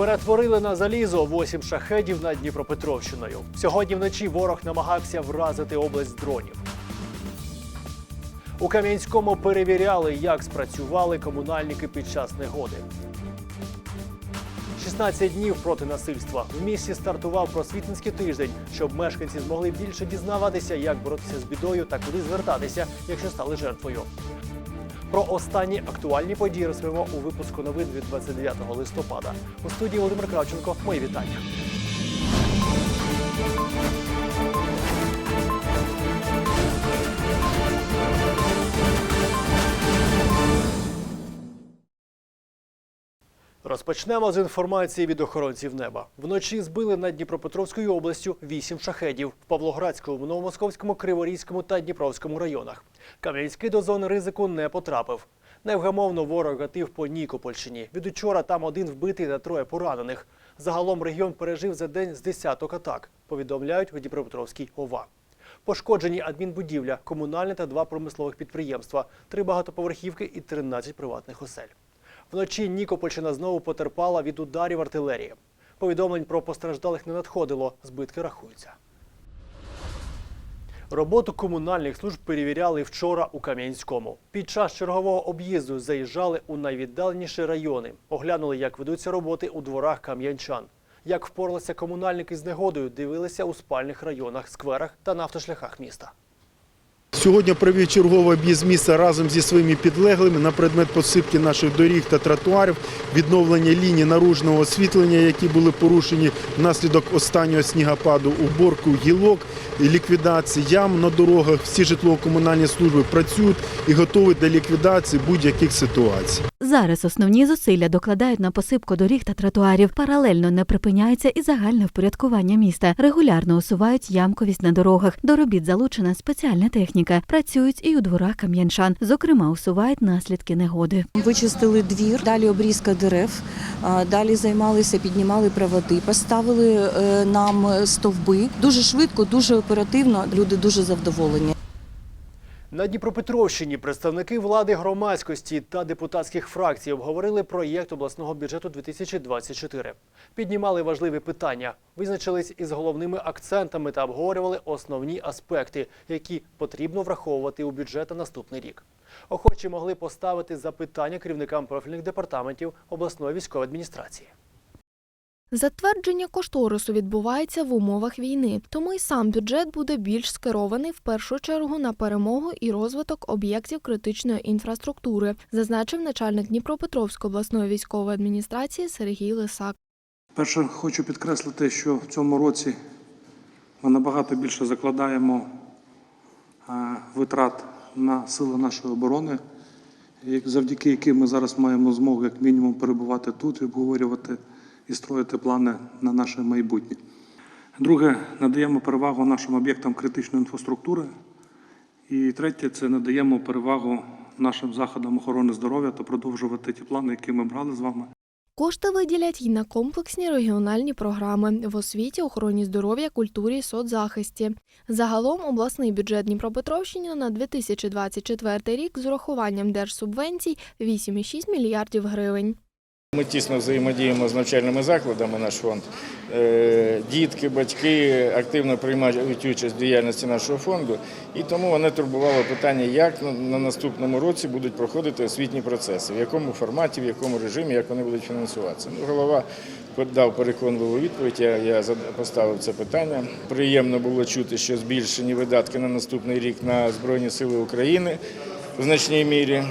Перетворили на залізо восім шахедів над Дніпропетровщиною. Сьогодні вночі ворог намагався вразити область дронів. У Кам'янському перевіряли, як спрацювали комунальники під час негоди. 16 днів проти насильства. В місті стартував просвітницький тиждень, щоб мешканці змогли більше дізнаватися, як боротися з бідою та куди звертатися, якщо стали жертвою. Про останні актуальні події розповімо у випуску новин від 29 листопада. У студії Володимир Кравченко. Мої вітання. Розпочнемо з інформації від охоронців неба. Вночі збили над Дніпропетровською областю вісім шахедів в Павлоградському, Новомосковському, Криворізькому та Дніпровському районах. Кам'янський до зони ризику не потрапив. Невгамовно ворог гатив по Нікопольщині. Від учора там один вбитий та троє поранених. Загалом регіон пережив за день з десяток атак, повідомляють в Дніпропетровській ОВА. Пошкоджені адмінбудівля, комунальне та два промислових підприємства, три багатоповерхівки і 13 приватних осель. Вночі Нікопольщина знову потерпала від ударів артилерії. Повідомлень про постраждалих не надходило, збитки рахуються. Роботу комунальних служб перевіряли вчора у Кам'янському. Під час чергового об'їзду заїжджали у найвіддаленіші райони, оглянули, як ведуться роботи у дворах кам'янчан. Як впоралися комунальники з негодою, дивилися у спальних районах, скверах та на автошляхах міста. Сьогодні провів черговий об'їзд міста разом зі своїми підлеглими на предмет посипки наших доріг та тротуарів, відновлення ліній наружного освітлення, які були порушені внаслідок останнього снігопаду, уборку гілок, ліквідації ям на дорогах. Всі житлово-комунальні служби працюють і готові до ліквідації будь-яких ситуацій. Зараз основні зусилля докладають на посипку доріг та тротуарів. Паралельно не припиняється і загальне впорядкування міста. Регулярно усувають ямковість на дорогах. До робіт залучена спеціальна техніка. Працюють і у дворах кам'янчан. Зокрема, усувають наслідки негоди. Вичистили двір, далі обрізка дерев, далі займалися, піднімали проводи, поставили е, нам стовби. Дуже швидко, дуже оперативно. Люди дуже задоволені. На Дніпропетровщині представники влади громадськості та депутатських фракцій обговорили проєкт обласного бюджету 2024. Піднімали важливі питання, визначились із головними акцентами та обговорювали основні аспекти, які потрібно враховувати у бюджет на наступний рік. Охочі могли поставити запитання керівникам профільних департаментів обласної військової адміністрації. Затвердження кошторису відбувається в умовах війни, тому й сам бюджет буде більш скерований в першу чергу на перемогу і розвиток об'єктів критичної інфраструктури, зазначив начальник Дніпропетровської обласної військової адміністрації Сергій Лисак. Перше, хочу підкреслити, що в цьому році ми набагато більше закладаємо е, витрат на сили нашої оборони, як- завдяки яким ми зараз маємо змогу як мінімум перебувати тут і обговорювати і строїти плани на наше майбутнє. Друге, надаємо перевагу нашим об'єктам критичної інфраструктури. І третє, це надаємо перевагу нашим заходам охорони здоров'я та продовжувати ті плани, які ми брали з вами. Кошти виділять й на комплексні регіональні програми в освіті, охороні здоров'я, культурі, соцзахисті. Загалом обласний бюджет Дніпропетровщини на 2024 рік з урахуванням держсубвенцій 8,6 мільярдів гривень. Ми тісно взаємодіємо з навчальними закладами, наш фонд. Е, Дітки, батьки активно приймають участь в діяльності нашого фонду, і тому вони турбували питання, як на- на наступному році будуть проходити освітні процеси, в якому форматі, в якому режимі, як вони будуть фінансуватися. Ну, голова дав переконливу відповідь. Я поставив це питання. Приємно було чути, що збільшені видатки на наступний рік на Збройні Сили України в значній мірі.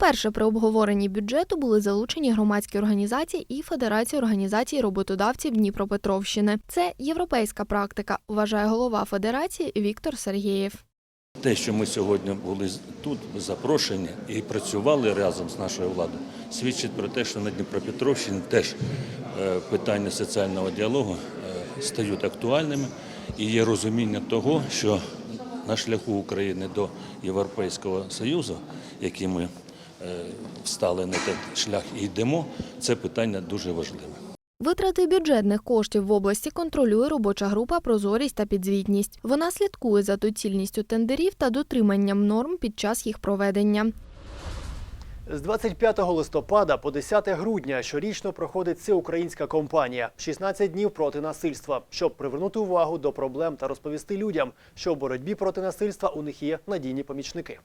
Вперше при обговоренні бюджету були залучені громадські організації і Федерація організацій роботодавців Дніпропетровщини. Це європейська практика, вважає голова федерації Віктор Сергєєв. Те, що ми сьогодні були тут запрошені і працювали разом з нашою владою, свідчить про те, що на Дніпропетровщині теж е, питання соціального діалогу е, стають актуальними і є розуміння того, що на шляху України до Європейського Союзу, який ми встали на той шлях і йдемо, це питання дуже важливе. Витрати бюджетних коштів в області контролює робоча група Прозорість та підзвітність. Вона слідкує за доцільністю тендерів та дотриманням норм під час їх проведення. З 25 листопада по 10 грудня щорічно проходить всеукраїнська компанія «16 днів проти насильства, щоб привернути увагу до проблем та розповісти людям, що в боротьбі проти насильства у них є надійні помічники.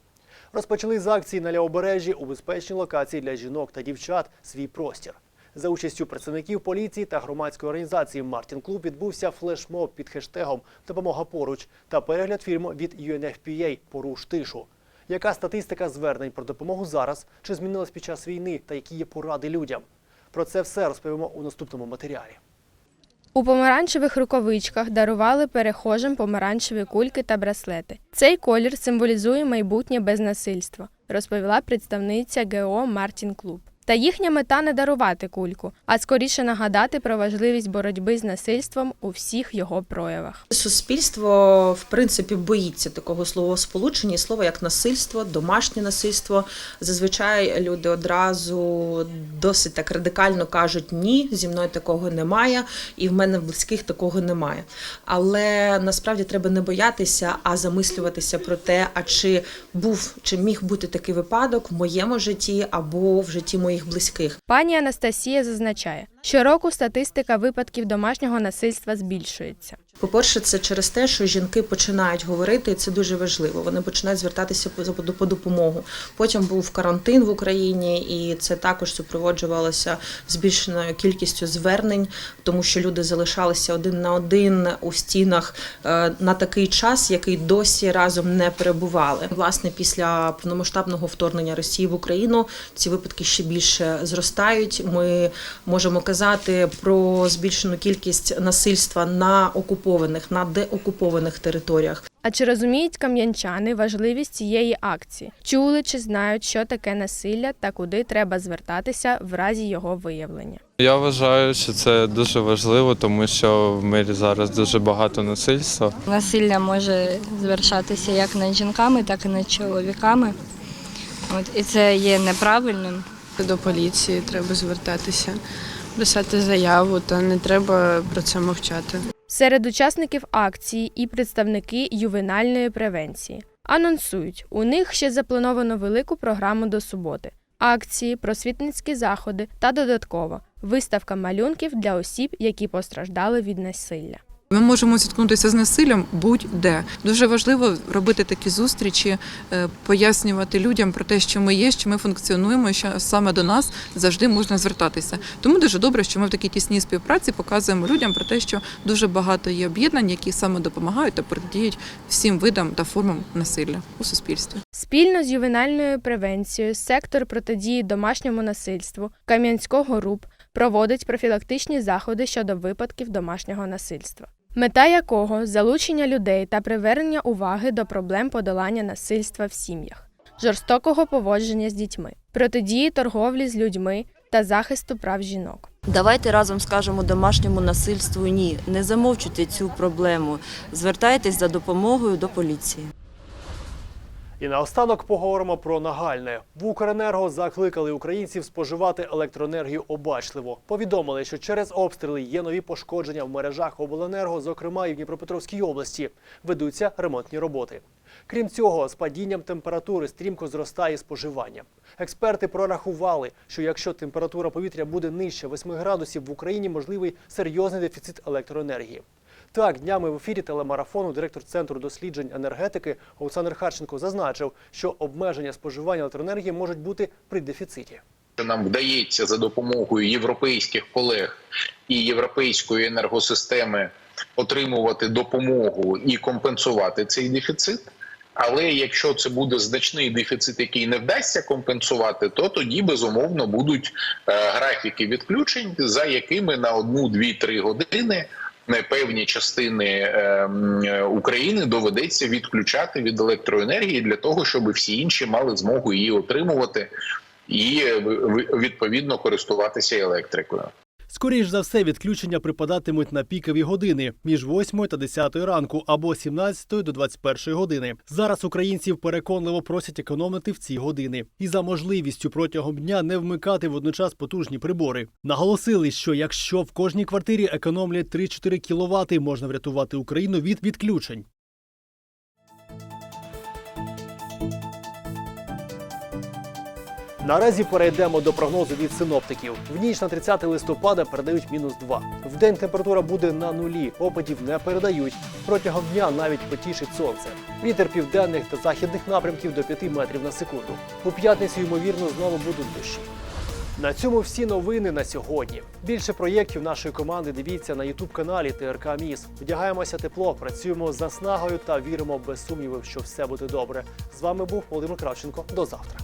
Розпочали з акції на Лявобережжі у безпечній локації для жінок та дівчат свій простір. За участю представників поліції та громадської організації Мартін Клуб відбувся флешмоб під хештегом Допомога поруч та перегляд фільму від UNFPA Поруш тишу. Яка статистика звернень про допомогу зараз? Чи змінилась під час війни та які є поради людям? Про це все розповімо у наступному матеріалі. У помаранчевих рукавичках дарували перехожим помаранчеві кульки та браслети. Цей колір символізує майбутнє без насильства, розповіла представниця ГО Мартін Клуб. Та їхня мета не дарувати кульку, а скоріше нагадати про важливість боротьби з насильством у всіх його проявах. Суспільство в принципі боїться такого словосполучення, і слова як насильство, домашнє насильство. Зазвичай люди одразу досить так радикально кажуть ні, зі мною такого немає, і в мене в близьких такого немає. Але насправді треба не боятися, а замислюватися про те, а чи був чи міг бути такий випадок в моєму житті або в житті моїх близьких. Пані Анастасія зазначає, щороку статистика випадків домашнього насильства збільшується. По-перше, це через те, що жінки починають говорити, і це дуже важливо. Вони починають звертатися по по- по допомогу. Потім був карантин в Україні, і це також супроводжувалося збільшеною кількістю звернень, тому що люди залишалися один на один у стінах е, на такий час, який досі разом не перебували. Власне, після повномасштабного вторгнення Росії в Україну ці випадки ще більше зростають. Ми можемо казати про збільшену кількість насильства на окупованих, на деокупованих територіях. А чи розуміють кам'янчани важливість цієї акції? Чули чи знають, що таке насилля та куди треба звертатися в разі його виявлення? Я вважаю, що це дуже важливо, тому що в мирі зараз дуже багато насильства. Насилля може звершатися як над жінками, так і над чоловіками. От, і це є неправильним. До поліції треба звертатися, писати заяву, та не треба про це мовчати. Серед учасників акції і представники ювенальної превенції анонсують, у них ще заплановано велику програму до суботи. Акції, просвітницькі заходи та додатково виставка малюнків для осіб, які постраждали від насилля. Ми можемо зіткнутися з насиллям будь-де. Дуже важливо робити такі зустрічі, е, пояснювати людям про те, що ми є, що ми функціонуємо, що саме до нас завжди можна звертатися. Тому дуже добре, що ми в такій тісній співпраці показуємо людям про те, що дуже багато є об'єднань, які саме допомагають та протидіють всім видам та формам насилля у суспільстві. Спільно з ювенальною превенцією сектор протидії домашньому насильству Кам'янського РУП проводить профілактичні заходи щодо випадків домашнього насильства. Мета якого залучення людей та привернення уваги до проблем подолання насильства в сім'ях, жорстокого поводження з дітьми, протидії торговлі з людьми та захисту прав жінок. Давайте разом скажемо домашньому насильству ні. Не замовчуйте цю проблему. Звертайтесь за допомогою до поліції. І наостанок поговоримо про нагальне. В Укренерго закликали українців споживати електроенергію обачливо. Повідомили, що через обстріли є нові пошкодження в мережах обленерго, зокрема і в Дніпропетровській області. Ведуться ремонтні роботи. Крім цього, з падінням температури стрімко зростає споживання. Експерти прорахували, що якщо температура повітря буде нижче 8 градусів, в Україні можливий серйозний дефіцит електроенергії. Так, днями в ефірі телемарафону директор Центру досліджень енергетики Олександр Харченко зазначив, що обмеження споживання електроенергії можуть бути при дефіциті. нам вдається за допомогою європейських колег і європейської енергосистеми отримувати допомогу і компенсувати цей дефіцит. Але якщо це буде значний дефіцит, який не вдасться компенсувати, то тоді безумовно будуть е, графіки відключень, за якими на одну, дві, три години певні частини е, м, е, України доведеться відключати від електроенергії для того, щоб всі інші мали змогу її отримувати і е, відповідно користуватися електрикою. Скоріш за все, відключення припадатимуть на пікові години між 8 та 10 ранку або з 17 до 21 години. Зараз українців переконливо просять економити в ці години і за можливістю протягом дня не вмикати водночас потужні прибори. Наголосили, що якщо в кожній квартирі економлять 3-4 кВт, можна врятувати Україну від відключень. Наразі перейдемо до прогнозу від синоптиків. В ніч на 30 листопада передають мінус 2. В день температура буде на нулі, опадів не передають. Протягом дня навіть потішить сонце. Вітер південних та західних напрямків до 5 метрів на секунду. У п'ятницю, ймовірно, знову будуть дощі. На цьому всі новини на сьогодні. Більше проєктів нашої команди дивіться на ютуб каналі ТРК Міс. Вдягаємося тепло, працюємо з наснагою та віримо без сумнівів, що все буде добре. З вами був Володимир Кравченко. До завтра.